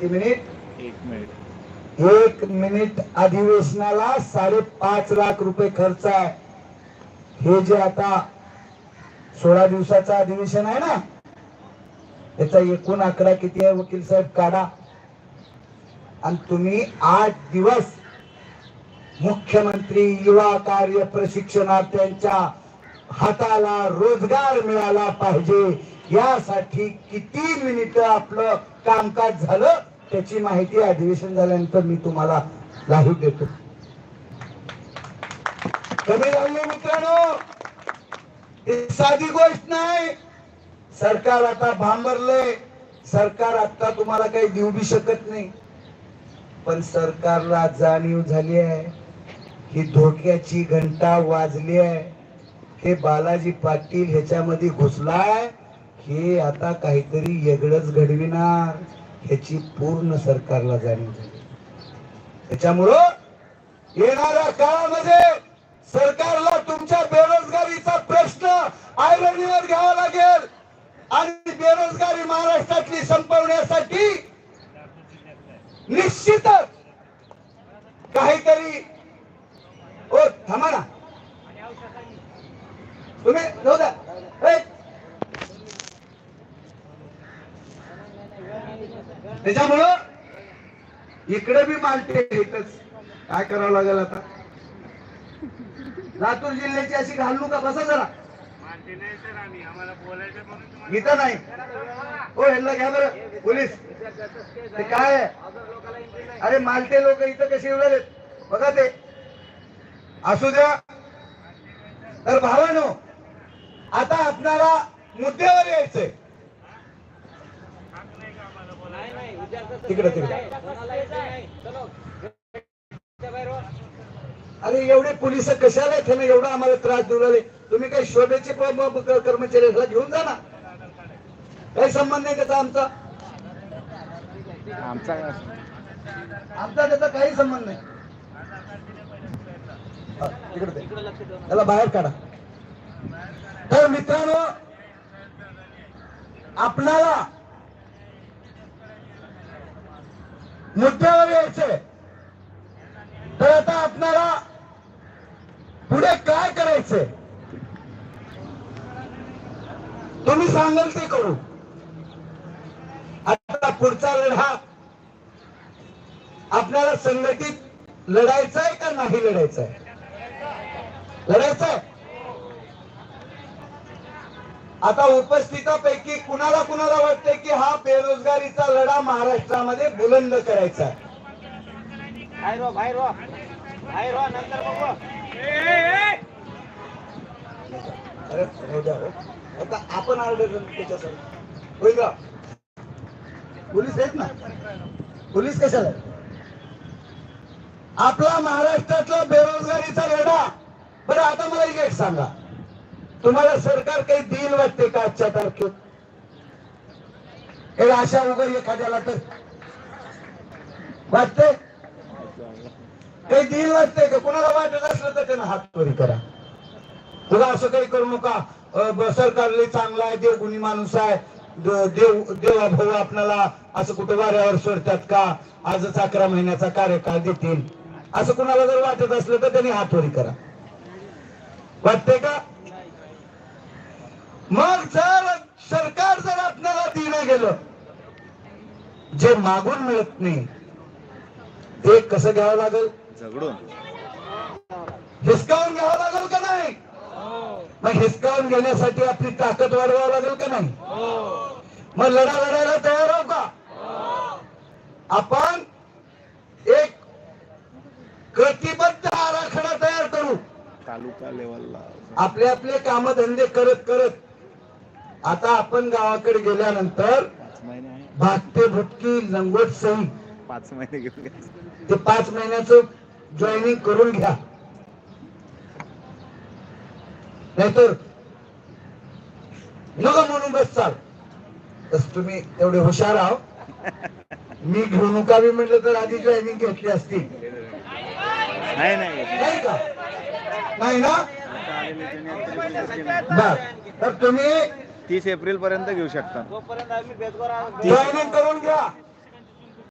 किती मिनिट? एक मिनिट. एक मिनिट अधिवेशनाला साडेपाच लाख रुपये खर्च आहे. हे जे आता सोळा दिवसाचं अधिवेशन आहे ना त्याचा एकूण आकडा किती आहे वकील साहेब? काढा. आणि तुम्ही आठ दिवस मुख्यमंत्री युवा कार्य प्रशिक्षणार्थ्यांच्या हाताला रोजगार मिळाला पाहिजे. यासाठी किती मिनिट आपलं कामकाज झालं? त्याची माहिती अधिवेशन झाल्यानंतर मी तुम्हाला लाही देतो. कमी झाले मित्रांनो साधी गोष्ट नाही. सरकार आता भांबरले सरकार आता तुम्हाला काही देऊ बी शकत नाही. पण सरकारला जाणीव झाली आहे ही धोक्याची घंटा वाजली आहे. हे बालाजी पाटील ह्याच्यामध्ये घुसलाय हे आता काहीतरी वेगळंच घडविणार. ह्याची पूर्ण सरकारला जाणीव झाली. त्याच्यामुळं येणाऱ्या काळामध्ये सरकारला तुमच्या बेरोजगारीचा प्रश्न आयरणीवर घ्यावा लागेल आणि बेरोजगारी महाराष्ट्रातली संपवण्यासाठी निश्चितच काहीतरी ओ थांबा ना तुम्ही जाऊ द्या ए! त्याच्यामुळं इकडे बी मालते इथंच. काय करावं लागेल आता? लातूर जिल्ह्याची अशी घालू का? बसा जरा. इथं नाही. हो ह्यांना घ्या बरं. पोलीस. ते काय? आहे अरे मालते लोक इथं कसे येऊ बघा ते. असू द्या. तर भावानो आता आपणाला मुद्द्यावर यायचंय. तिकडे तिकडे. अरे एवढे पोलीस कशाला ना एवढा आम्हाला त्रास देऊ राहिले. तुम्ही काही शोभेचे कर्मचारी घेऊन जा ना. काही संबंध नाही त्याचा आमचा. आमचा आमचा त्याचा काही संबंध नाही. तिकडे. त्याला बाहेर काढा. तर मित्रांनो आपणाला मुद्द्यावर यायचंय तर आता आपणाला पुढे काय करायचंय तुम्ही सांगाल ते करू. आता पुढचा लढा. आपल्याला संघटित लढायचा आहे का नाही लढायचं आहे लढायचा आहे आता उपस्थितापैकी कुणाला कुणाला वाटतंय की हा बेरोजगारीचा लढा महाराष्ट्रामध्ये बुलंद करायचा हो. आता आपण ऑर्डर त्याच्यासाठी होईल का? पोलीस आहेत ना? पोलीस कशाला? आपला महाराष्ट्रातला बेरोजगारीचा लढा. बरं आता मला एक सांगा. तुम्हाला सरकार काही देईल वाटते का आजच्या तारखेत? हे आशा वगैरे एखाद्याला तर वाटते? काही देईल वाटते का? कुणाला वाटत असलं तर त्यांना हात वरी करा. तुला असं काही करू नका. सरकार लय चांगला आहे देवगुणी माणूस आहे. देव देवा भाऊ आपल्याला असं कुठं वाऱ्यावर सोडतात का? आजच अकरा महिन्याचा कार्यकाळ देतील. असं कुणाला जर वाटत असलं तर त्यांनी हातवरी करा. वाटते का? मग जर सरकार जर आपल्याला दिलं गेलं जे मागून मिळत नाही ते कसं घ्यावं लागेल? झगडून. हिसकावून घ्यावं लागेल का नाही? मग हिसकावून घेण्यासाठी आपली ताकद वाढवावं लागेल का नाही? मग लढा लढायला तयार आहो का? आपण एक कृतीबद्ध आराखडा तयार करू. तालुका लेवलला. आपले आपले काम धंदे करत करत आता आपण गावाकडे गेल्यानंतर भागते भटकी लंगोट सही पाच महिने घेऊन ते पाच महिन्याचं जॉईनिंग करून घ्या. नाहीतर नको म्हणून बस चाल. तस तुम्ही एवढे हुशार आहो. मी घेऊ नका बी म्हटलं तर आधी जॉईनिंग घेतली असती. नाही नाही. नाही का? नाही ना. बर. तर तुम्ही तीस एप्रिल पर्यंत घेऊ शकता तोपर्यंत आम्ही बेदगोर आहोत. जॉईनिंग करून घ्या